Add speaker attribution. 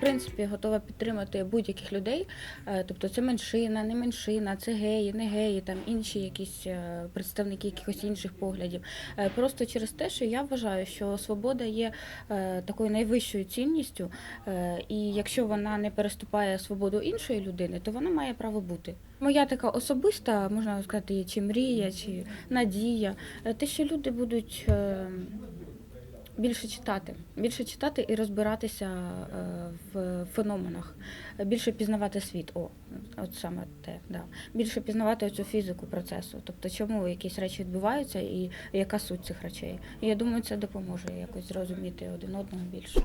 Speaker 1: принципі готова підтримати будь-яких людей. Е, Тобто це меншина, не меншина, це геї, не геї, там інші якісь е, представники якихось інших поглядів. Е, Просто через те, що я вважаю, що свобода є такою найвищою цінністю, і якщо вона не переступає свободу іншої людини, то вона має право бути. Моя така особиста, можна сказати, чи мрія, чи надія, те, що люди будуть. Більше читати, більше читати і розбиратися е, в феноменах, більше пізнавати світ. О, от саме те, да. Більше пізнавати цю фізику процесу, тобто чому якісь речі відбуваються і яка суть цих речей. І я думаю, це допоможе якось зрозуміти один одного більше.